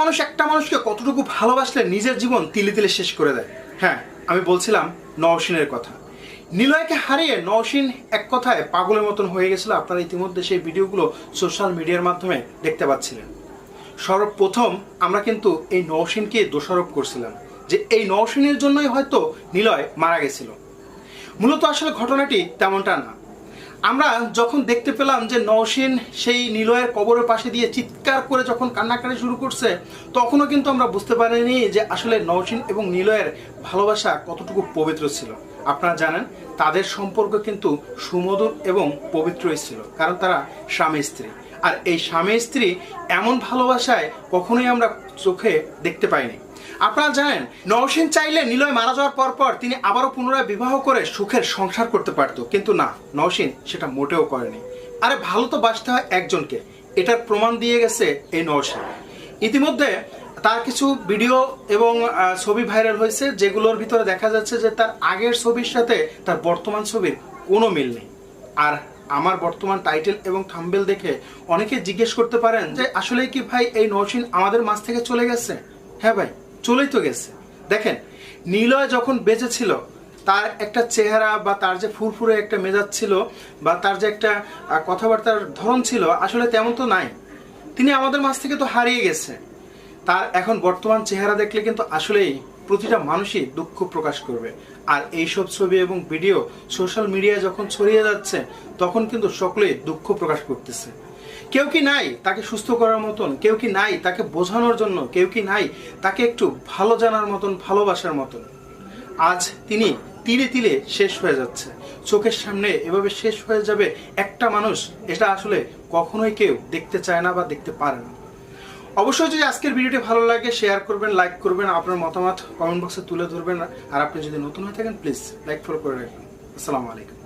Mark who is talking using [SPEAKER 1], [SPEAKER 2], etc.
[SPEAKER 1] মানুষ একটা মানুষকে কতটুকু ভালোবাসলে নিজের জীবন তিলে তিলে শেষ করে দেয়? হ্যাঁ আমি বলছিলাম নওশিনের কথা। নিলয়কে হারিয়ে নওশিন এক কথায় পাগলের মতন হয়ে গেছিল, আপনারা ইতিমধ্যে সেই ভিডিওগুলো সোশ্যাল মিডিয়ার মাধ্যমে দেখতে পাচ্ছিলেন। সর্বপ্রথম আমরা কিন্তু এই নওশিনকে দোষারোপ করছিলাম যে এই নওশিনের জন্যই হয়তো নিলয় মারা গেছিল। মূলত আসলে ঘটনাটি তেমনটা না। আমরা যখন দেখতে পেলাম যে নওশিন সেই নিলয়ের কবরের পাশে দিয়ে চিৎকার করে যখন কান্নাকাটি শুরু করছে, তখনও কিন্তু আমরা বুঝতে পারিনি যে আসলে নওশিন এবং নিলয়ের ভালোবাসা কতটুকু পবিত্র ছিল। আপনারা জানেন, তাদের সম্পর্ক কিন্তু সুমধুর এবং পবিত্রই ছিল, কারণ তারা স্বামী স্ত্রী। আর এই স্বামী স্ত্রী এমন ভালোবাসায় কখনোই আমরা চোখে দেখতে পাইনি। আপনারা জানেন, নওশিন চাইলে নিলয় মারা যাওয়ার পর পর তিনি আবারও পুনরায় বিবাহ করে সুখের সংসার করতে পারত। কিন্তু না, নওশিন সেটা মোটেও করেনি। আরে ভালো তো বাঁচতে হয় একজনকে। এটার প্রমাণ দিয়ে গেছে এই নওশিন। ইতিমধ্যে তার কিছু ভিডিও এবং ছবি ভাইরাল হয়েছে, যেগুলোর ভিতরে দেখা যাচ্ছে যে তার আগের ছবির সাথে তার বর্তমান ছবির কোনো মিল নেই। আর আমার বর্তমান টাইটেল এবং থাম্বেল দেখে অনেকে জিজ্ঞেস করতে পারেন যে আসলে কি ভাই এই নওশিন আমাদের মাঝ থেকে চলে গেছে? হ্যাঁ ভাই। চলেই তো গেছে। দেখেন, নিলয় যখন বেঁচে ছিল তার একটা চেহারা বা তার যে ফুরফুরে একটা মেজাজ ছিল বা তার যে একটা কথাবার্তার ধরন ছিল, আসলে তেমন তো নাই। তিনি আমাদের মাঝ থেকে তো হারিয়ে গেছে। তার এখন বর্তমান চেহারা দেখলে কিন্তু আসলেই প্রতিটা মানুষই দুঃখ প্রকাশ করবে। আর এইসব ছবি এবং ভিডিও সোশ্যাল মিডিয়ায় যখন ছড়িয়ে যাচ্ছে, তখন কিন্তু সকলেই দুঃখ প্রকাশ করতেছে। কেউ কি নাই তাকে সুস্থ করার মতন? কেউ কি নাই তাকে বোঝানোর জন্য? কেউ কি নাই তাকে একটু ভালো জানার মতন, ভালোবাসার মতন? আজ তিনি তিলে তিলে শেষ হয়ে যাচ্ছে। চোখের সামনে এভাবে শেষ হয়ে যাবে একটা মানুষ, এটা আসলে কখনোই কেউ দেখতে চায় না বা দেখতে পারে না। অবশ্যই যদি আজকের ভিডিওটি ভালো লাগে শেয়ার করবেন লাইক করবেন, আপনার মতামত কমেন্ট বক্সে তুলে ধরবেন। আর আপনি যদি নতুন হয়ে থাকেন প্লিজ লাইক ফলো করে রাখবেন। আসসালামু আলাইকুম।